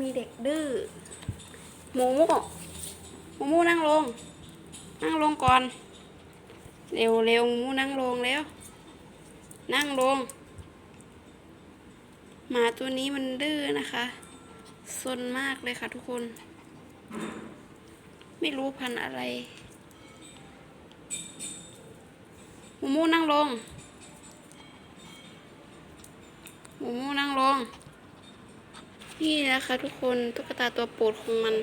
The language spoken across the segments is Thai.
มีเด็กดื้อหมูมูหมูมูนั่งลง นั่งลงก่อน เร็วเร็วหมูมูนั่งลงเร็ว นั่งลง หมาตัวนี้มันดื้อนะคะซนมากเลยค่ะทุกคน ไม่รู้พันอะไรหมูมูนั่งลงหมูมูนั่งลง นี่นะคะทุกคนตุ๊กตาตัวโปรดของมัน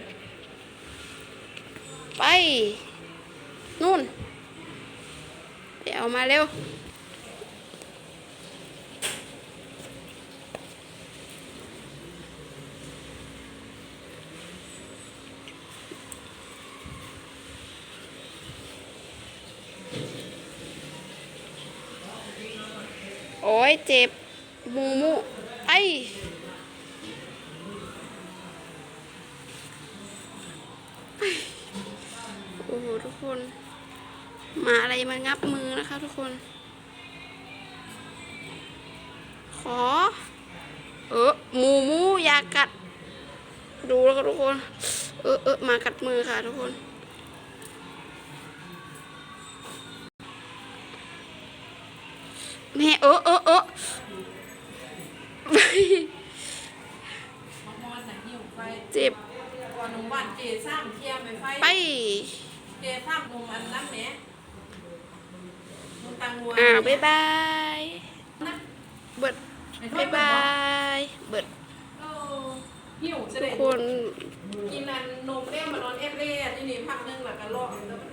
ไป นู่นไปเอามาเร็ว โอ้ยเจ็บมูมูไอ โอ้โหทุกคนหมาอะไรมางับมือนะคะ ทุกคน ขอ เออหมูมูอยากกัด ดูแล้วก็ทุกคน เออเออมากัดมือค่ะ ทุกคนแม่เออเออเออมามอนน่ะเจ็บ ไป อ้างหนุ่มอันนั้นแหมมึงตังวัวอ่าบ๊ายบายเบิดบ๊ายบายเบิดเออหิวจะทุได้กคนกินอันนมแก้มมานอนเอฟเล่ที่นี่พักนึงหลักกันรอบแล้วก็